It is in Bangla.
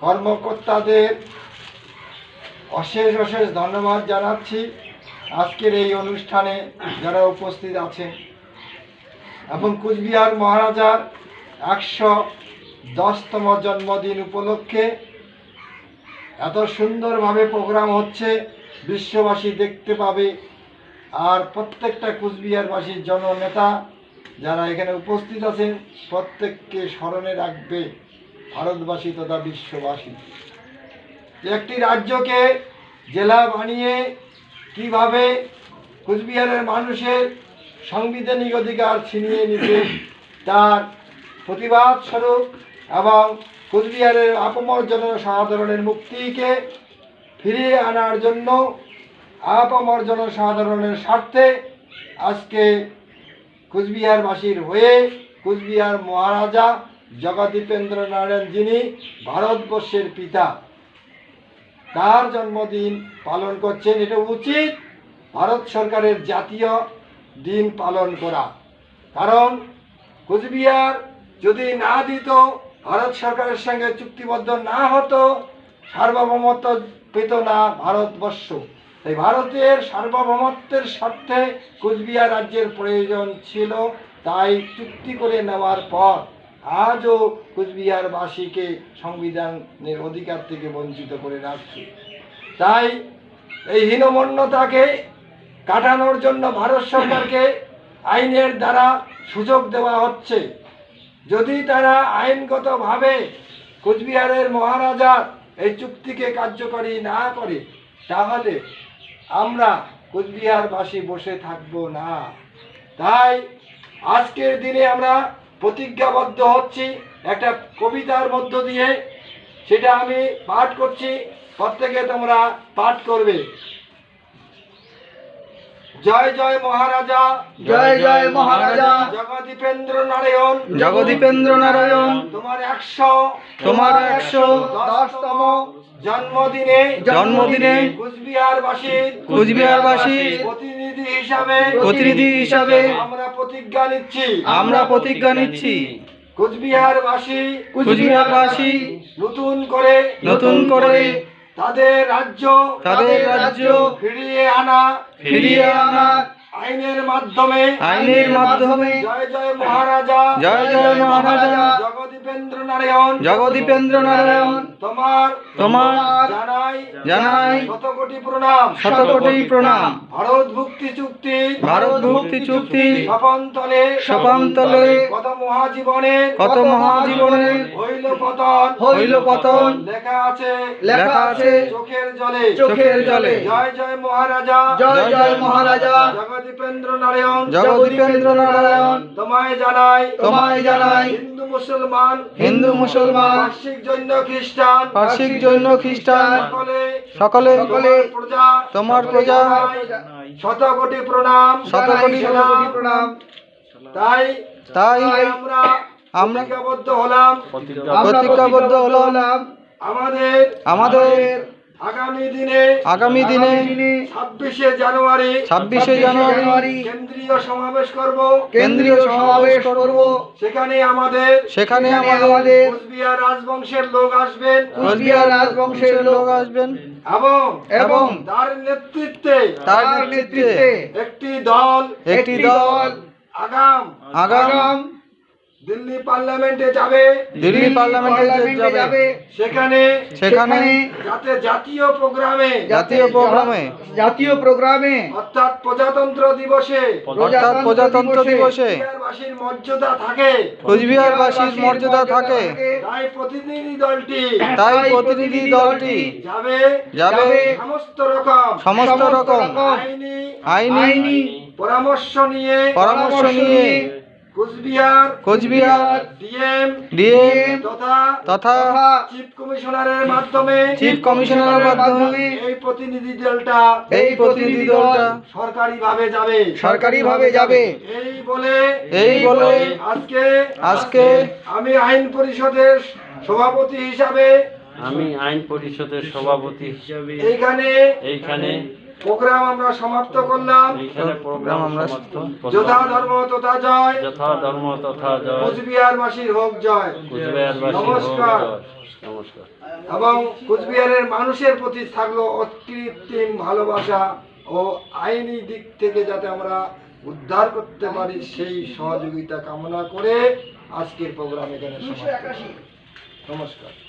কর্মকর্তাদের অশেষ অশেষ ধন্যবাদ জানাচ্ছি। আজকের এই অনুষ্ঠানে যারা উপস্থিত আছেন এবং কুচবিহার মহারাজার একশো দশতম জন্মদিন উপলক্ষে এত সুন্দরভাবে প্রোগ্রাম হচ্ছে, বিশ্ববাসী দেখতে পাবে। আর প্রত্যেকটা কুচবিহারবাসীর জননেতা যারা এখানে উপস্থিত আছেন, প্রত্যেককে স্মরণে রাখবে। ভারতবাসী তথা বিশ্ববাসী। একটি রাজ্যকে জেলা বানিয়ে কীভাবে কুচবিহারের মানুষের সাংবিধানিক অধিকার ছিনিয়ে নিতে তার প্রতিবাদ স্বরূপ এবং কুচবিহারের আপমর জনসাধারণের মুক্তিকে ফিরিয়ে আনার জন্য আপামর জনসাধারণের স্বার্থে আজকে কুচবিহারবাসীর হয়ে কুচবিহার মহারাজা জগদীপেন্দ্র নারায়ণ যিনি ভারতবর্ষের পিতা, তার জন্মদিন পালন করছেন। এটা উচিত ভারত সরকারের জাতীয় দিন পালন করা। কারণ কুচবিহার যদি না দিত, ভারত সরকারের সঙ্গে চুক্তিবদ্ধ না হতো, সার্বভৌমত্ব পেত না ভারতবর্ষ। তাই ভারতের সার্বভৌমত্বের স্বার্থে কুচবিহার রাজ্যের প্রয়োজন ছিল, তাই চুক্তি করে নেওয়ার পর আজও কুচবিহারবাসীকে সংবিধানের অধিকার থেকে বঞ্চিত করে রাখছে। তাই এই হীনমন্যতাকে কাটানোর জন্য ভারত সরকারকে আইনের দ্বারা সুযোগ দেওয়া হচ্ছে। যদি তারা আইনগতভাবে কোচবিহারের মহারাজা এই চুক্তিকে কার্যকরী না করে, তাহলে আমরা কোচবিহারবাসী বসে থাকব না। তাই আজকের দিনে আমরা প্রতিজ্ঞাবদ্ধ হচ্ছি একটা কবিতার মধ্য দিয়ে। সেটা আমি পাঠ করছি প্রত্যেকে তোমরা পাঠ করবে। জয় জয় মহারাজা। জয় জয় মহারাজা। জগদীপেন্দ্র নারায়ণ। জগদীপেন্দ্র নারায়ণ। তোমার একশো। তোমার একশো দশতম জন্মদিনে জন্মদিনে কুচবিহারবাসীর কুচবিহারবাসীর প্রতিনিধি হিসাবে প্রতিনিধি হিসাবে আমরা প্রতিজ্ঞা নিচ্ছি। আমরা প্রতিজ্ঞা নিচ্ছি। কুচবিহারবাসী কুচবিহারবাসী নতুন করে নতুন করে তাদের রাজ্য তাদের রাজ্য ফিরিয়ে আনা। ফিরিয়ে আনা। আইনের মাধ্যমে আইনের মাধ্যমে জয় জয় মহারাজা। জয় জয় মহারাজা। জগদীপেন্দ্র নারায়ণ। জগদীপেন্দ্র নারায়ণ। তোমার তোমার জানাই জানাই প্রণাম। শতকোটি প্রণাম। ভারত ভুক্তি চুক্তি। ভারত ভুক্তি চুক্তি। স্বপন্তলে সপান্তলে কত মহাজীবনের কত মহাজীবনের হইল পতন। হইল পতন। লেখা আছে। লেখা আছে। চোখের জলে। চোখের জলে। জয় জয় মহারাজা। জয় জয় মহারাজা। জগদীপেন্দ্র নারায়ণ। জগদীপেন্দ্র নারায়ণ। তোমায় জানাই। তোমায় জানাই। হিন্দু মুসলমান। হিন্দু মুসলমান। পার্শ্বিক জৈন খ্রিস্টান। পার্শ্বিক জৈন খ্রিস্টান। সকলে সকলে তোমার প্রজা। শত কোটি প্রণাম। শত কোটি প্রণাম। তাই তাই আমরা আমরা প্রতিজ্ঞাবদ্ধ হলাম। প্রতিজ্ঞাবদ্ধ হলাম। আমাদের আমাদের আগামী দিনে আগামী দিনে ছাব্বিশে জানুয়ারি ছাব্বিশে জানুয়ারি কেন্দ্রীয় সমাবেশ করব। কেন্দ্রীয় সমাবেশ করব। সেখানে আমাদের সেখানে আমাদের কোচবিহার রাজবংশের লোক আসবেন। কোচবিহার রাজবংশের লোক আসবেন। এবং এবং তার নেতৃত্বে তার নেতৃত্বে একটি দল একটি দল আগাম। আগাম। দিল্লি পার্লামেন্টে যাবে। দিল্লি পার্লামেন্টে যাবে। সেখানে সেখানে যাতে জাতীয় প্রোগ্রামে জাতীয় প্রোগ্রামে। জাতীয় প্রোগ্রামে। অর্থাৎ প্রজাতন্ত্র দিবসে অর্থাৎ প্রজাতন্ত্র দিবসে। কুচবিহারবাসীর মর্যাদা থাকে। কুচবিহারবাসীর মর্যাদা থাকে। তাই প্রতিনিধি দলটি তাই প্রতিনিধি দলটি যাবে। যাবে। সমস্ত রকম। সমস্ত রকম। আইনি আইনি পরামর্শ নিয়ে পরামর্শ নিয়ে কুচবিহার কোচবিহার ডিএম ডিএম তথা তথা চিফ কমিশনারের মাধ্যমে চিফ কমিশনারের মাধ্যমে এই প্রতিনিধি দলটা এই প্রতিনিধি দলটা সরকারিভাবে যাবে। সরকারিভাবে যাবে। এই বলে এই বলে আজকে আজকে আমি আইন পরিষদের সভাপতি হিসাবে আমি আইন পরিষদের সভাপতি হিসাবে এইখানে এইখানে প্রোগ্রাম আমরা সমাপ্ত করলাম। প্রোগ্রাম আমরা যথা ধর্ম তথা জয়। যথা ধর্ম তথা জয়। কুচবিহারবাসীর হোক জয়। কুচবিহারবাসী হোক নমস্কার। নমস্কার। এবং কুচবিহারের মানুষের প্রতি থাকল অকৃত্রিম ভালোবাসা ও আইনি দিক থেকে যাতে আমরা উদ্ধার করতে পারি সেই সহযোগিতা কামনা করে আজকের প্রোগ্রাম এখানে নমস্কার।